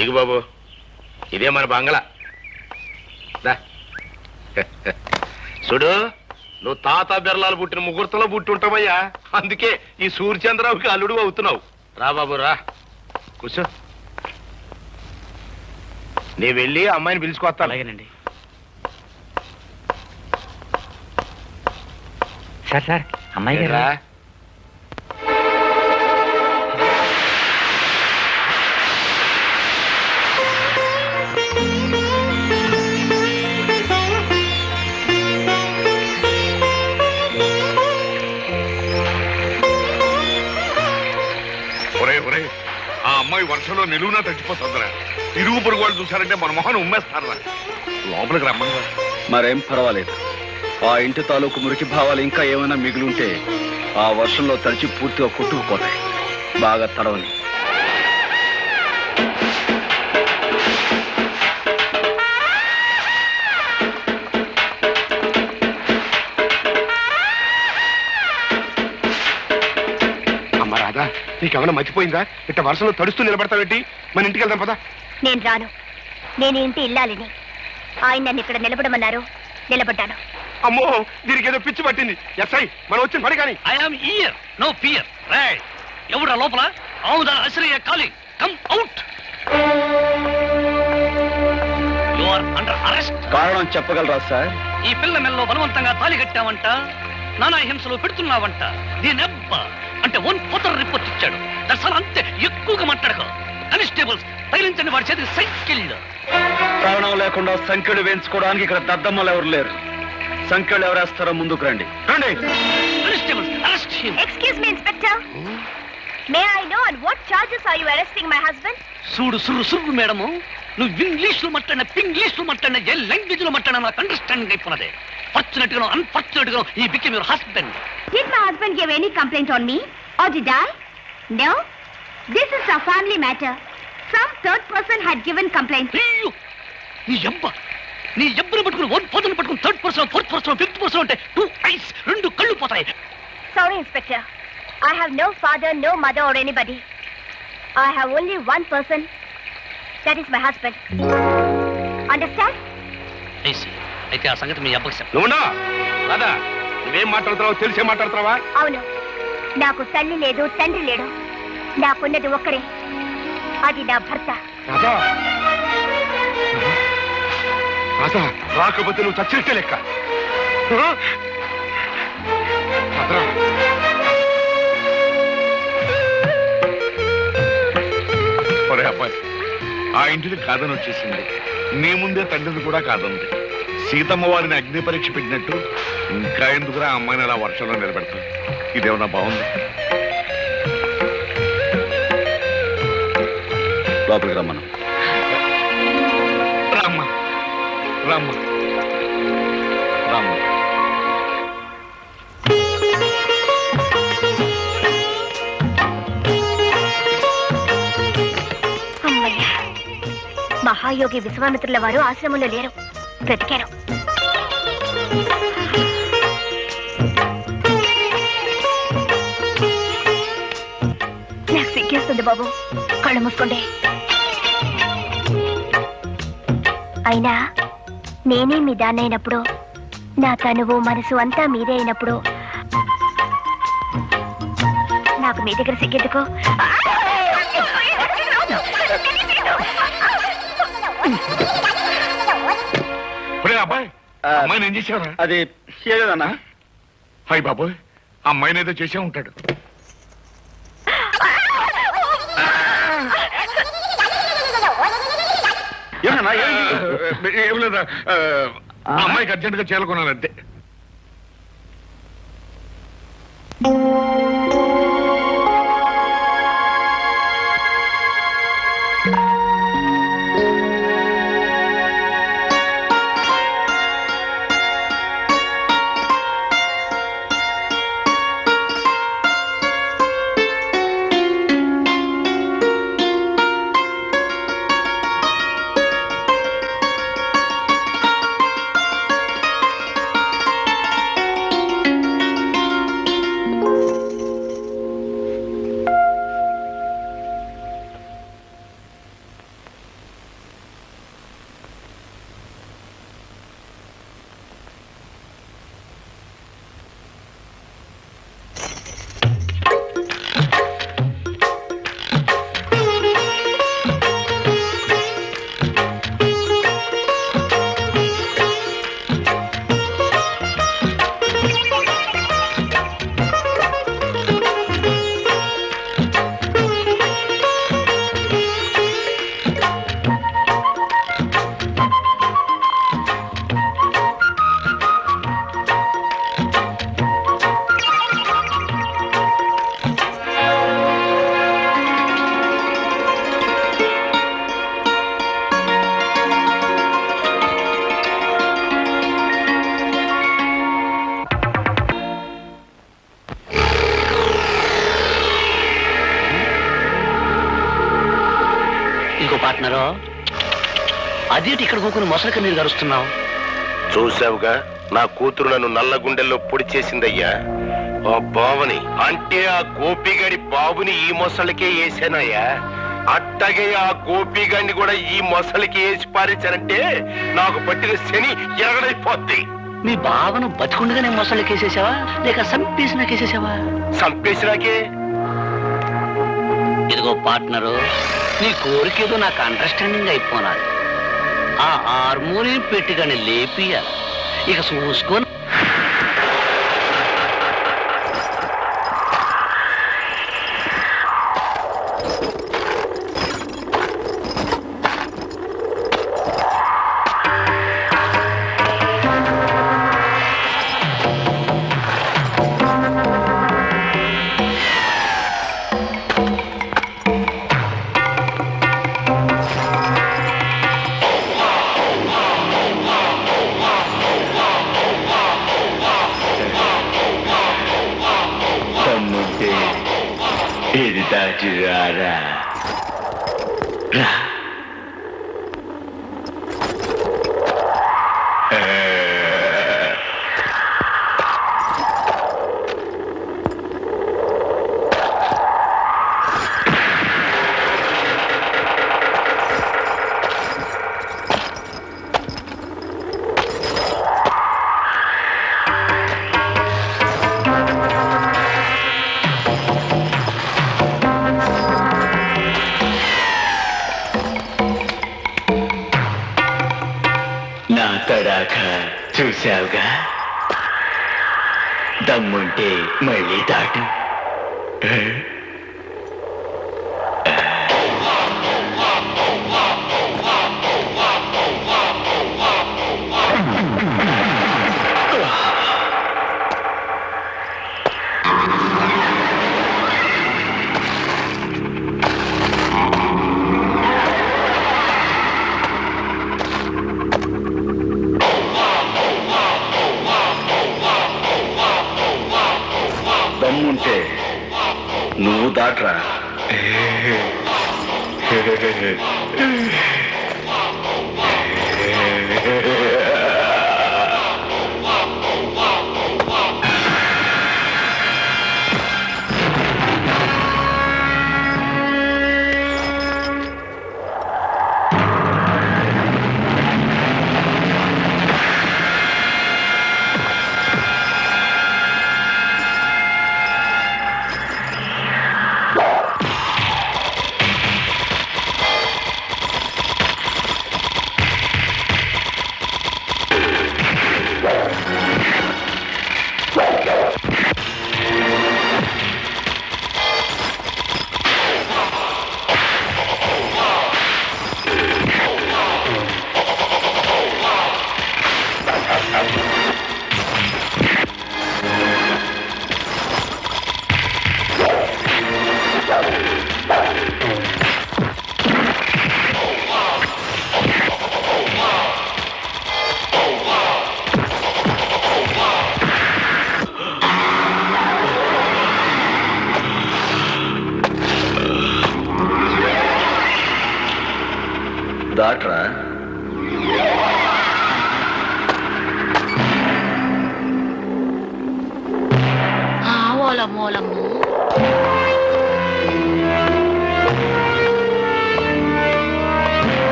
దిగు బాబు. ఇదే మన బంగళా దా. చూడు నువ్వు తాత బిర్లాలు పుట్టిన ముహూర్తంలో పుట్టి ఉంటావయ్యా అందుకే ఈ సూర్యచంద్రరావుకి అల్లుడు అవుతున్నావు. రా బాబు రా. కూర్చో. నీ వెళ్ళి అమ్మాయిని పిలుచుకొస్తాను అలాగేనండి. సార్ సార్ అమ్మాయి గారు. రా ఒరే ఒరే ఆ అమ్మాయి వర్షంలో నిలువునా తగ్గిపోతుందిరా ఇరుగు పొరుగు వాళ్ళు చూసారంటే మన మొహన్ ఉమ్మేస్తారా లోపలికి రమ్మని. మరేం పర్వాలేదు. ఆ ఇంటి తాలూకు మురికి భావాలు ఇంకా ఏమైనా మిగిలి ఉంటే ఆ వర్షంలో తడిచి పూర్తిగా కొట్టుకుపోతాయి. బాగా తడవని. నీకేమైనా మర్చిపోయిందా? ఇట్ట వర్షంలో తడుస్తూ నిలబడతావేంటి? మన ఇంటికి వెళ్దాం పదా. నేను రాను. నేను ఇంటి ఇల్లాలిని. ఆయన నన్ను ఇక్కడ నిలబడమన్నారు. నిలబడ్డాను. అమ్మో దీనికి ఏదో పిచ్చి పట్టింది. ఎస్ఐ మనం వచ్చిన పని కానీ. I'm here no fear right ఎవడా లోపల? అవుదా అశ్రయ calling. Come out you are under arrest కారణం చెప్పగలరా సార్? ఈ పిల్ల మెల్లో బలవంతంగా తాలి కట్టావంట. నానా హింసలు పెడుతున్నావంట. దీనెబ్బ. అంటే వన్ ఫోటో రిపోర్ట్ ఇచ్చాడు. దర్శనం అంతే ఎక్కువగా మాట్లాడక. కానిస్టేబుల్స్ తగిలించండి వాడి చేతి సైకిల్ కారణం లేకుండా సంఖ్యలు వేయించుకోవడానికి ఇక్కడ దద్దమ్మలు ఎవరు లేరు. సంఖ్యలు ఎవరేస్తారో ముందుకు రండి. రండి. Constables arrest him excuse me inspector may I know and what charges are you arresting my husband చూడు సుర్రు సుర్రు మేడము. నువ్వు ఇంగ్లీష్లో మాట్లాడిన పింగ్లీష్లో మాట్లాడిన ఏ లాంగ్వేజ్లో మాట్లాడినా నాకు అండర్స్టాండింగ్ అయిపోయినది ఫార్చునేట్గా అన్ఫార్చునేట్గా ఈ became your husband Did my husband give any complaint on me? Or did I? No. This is a family matter. Some third person had given complaint. అయ్యో నీ ఎబ్బ నీ ఎబ్బను పట్టుకుని వన్ పర్సన్ పట్టుకుని third person fourth person fifth person అంటే two eyes రెండు కళ్ళు పోతాయి Sorry, Inspector. I have no father, no mother or anybody. I have only one person. That is my husband. Understand? I see అయితే ఆ సంగతి మీ అబ్బకి చెప్పు నువ్వునా రాదా నువ్వేం మాట్లాడుతున్నావు తెలిసే మాట్లాడుతున్నావా అవును నాకు తల్లి లేదు తండ్రి లేడు. నాకున్నది ఒక్కడే. అది నా భర్త. రాధా. రాధా రాకపోతే నువ్వు చచ్చినట్టే లెక్క. ఆ? ఒరే అబ్బాయి ఆ ఇంటిని కాదని వచ్చేసింది. నీ ముందే తండ్రిని కూడా కాదంది. సీతమ్మ వారిని అగ్ని పరీక్ష పెట్టినట్టు ఇంకా ఎందుకురా ఆ అమ్మాయిని అలా వర్షంలో నిలబెడతాం ఇదేమన్నా బాగుంది? లోపలికి రమ్మను. రామ్మ. రామ్మ. రామ్మ. అమ్మయ్య. మహాయోగి విశ్వామిత్రుల వారు ఆశ్రమంలో లేరు. బ్రతికారు సిగ్గేస్తుంది బాబు? కళ్ళు మూసుకోండి. అయినా నేనే మీ దాన్నైనప్పుడు నా తనువు మనసు అంతా మీదే అయినప్పుడు నాకు మీ దగ్గర సిగ్గెందుకు? అబ్బాయి ఆ, అమ్మాయిని ఏం చేసావురా? అది హాయ్ బాబోయ్ ఆ అమ్మాయిని ఏదో చేసే ఉంటాడు. ఏమన్నా? ఏం లేదా? అమ్మాయికి అర్జెంట్గా చేరుకున్నాను అంతే. పార్ట్నరు అదేంటి ఇక్కడ కూకుని మొసలి కన్నీరు గరుస్తున్నావు చూసావుగా నా కూతురు నన్ను నల్ల గుండెల్లో పొడి చేసిందయ్యా. ఆ బావని అంటే ఆ గోపిగాడి బాబుని ఈ మొసలికే వేసానయ్యా. అట్టగే ఆ గోపిగాడిని కూడా ఈ మొసలికి వేసి పారించానంటే నాకు పట్టిన శని ఎరగడైపోద్ది మీ బావను బతికుండగానే మొసళ్ళు కేసేసావా లేక సంపేసిన కేసేసావా చంపేసినాకే ఇదిగో పార్ట్నరు నీ కోరికేదో నాకు అండర్స్టాండింగ్ అయిపోనాలి ఆ హార్మోనియం పెట్టిగానే లేపియాలి. ఇక చూసుకొని తమ్ముంటే నా తడాక చూశావుగా? దమ్ముంటే మళ్ళీ దాటు. मुँह दाट रहा है।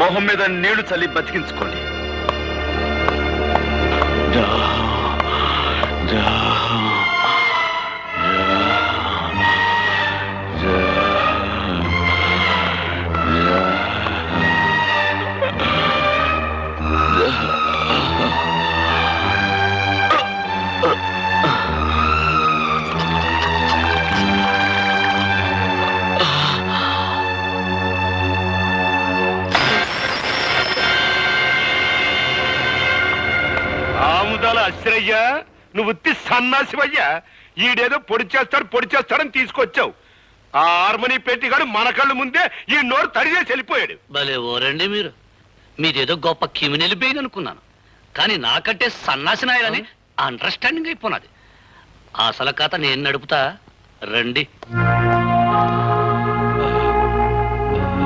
మొహం మీద నీళ్ళు చల్లి బతికించుకోండి. దా, దా, నువ్వు ఉత్తి సన్నాసివయ్యా. ఈడేదో పొడి చేస్తాడు పొడి చేస్తాడని తీసుకొచ్చావు. ఆ హార్మనీ పెట్టిగాడు మన కళ్ళు ముందే ఈ నోరు తడిచేసి వెళ్ళిపోయాడు. భలే ఓరండి మీరు. మీదేదో గొప్ప క్రిమినల్ బెయిన్ అనుకున్నాను. కానీ నాకంటే సన్నాసి నాయాలని అండర్స్టాండింగ్ అయిపోయినది అసలు కథ నేను నడుపుతా? రండి.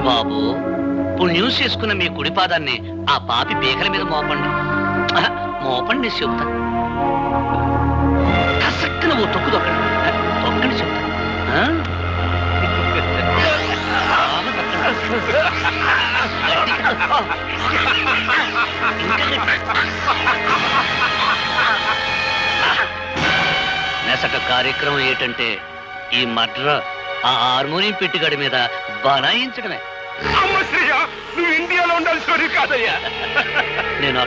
బాబు పుణ్యం చేసుకున్న మీ కుడి పాదాన్ని ఆ పాపి పీకల మీద మోపండి. మోపండి నేను ఓ తొక్కు తొక్కండి తొక్కండి. నెసట కార్యక్రమం ఏంటంటే ఈ మడ్ర ఆ హార్మోనియం పెట్టిగడి మీద బనాయించడమే. నువ్వు ఇండియాలో ఉండాల్సి కాదయ్యా. నేను